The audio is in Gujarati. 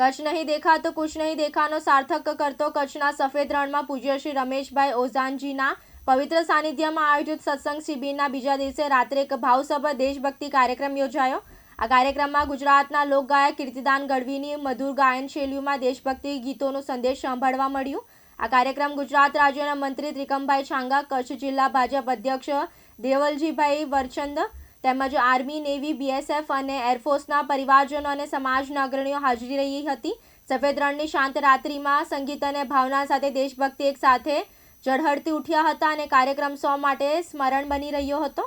કચ્છ નહીં દેખા તો કુછ નહીં દેખાનો સાર્થક કરતો કચ્છના સફેદ રણમાં પૂજ્ય શ્રી રમેશભાઈ ઓઝાનજીના પવિત્ર સાનિધ્યમાં આયોજિત સત્સંગ શિબિરના બીજા દિવસે રાત્રે એક ભાવસભર દેશભક્તિ કાર્યક્રમ યોજાયો. આ કાર્યક્રમમાં ગુજરાતના લોકગાયક, કીર્તિદાન ગઢવીની મધુર ગાયન શૈલીઓમાં દેશભક્તિ ગીતોનો સંદેશ સાંભળવા મળ્યું. આ કાર્યક્રમ ગુજરાત રાજ્યના મંત્રી ત્રિકમભાઈ છાંગા, કચ્છ જિલ્લા ભાજપ અધ્યક્ષ દેવલજીભાઈ વરચંદ તેમજ આર્મી, નેવી, બીએસએફ અને એરફોર્સના પરિવારજનો અને સમાજના અગ્રણીઓ હાજરી રહી હતી. સફેદ રણની શાંત રાત્રિમાં સંગીત અને ભાવના સાથે દેશભક્તિ એક સાથે ઝળહળતી ઉઠ્યા હતા અને કાર્યક્રમ સૌ માટે સ્મરણ બની રહ્યો હતો.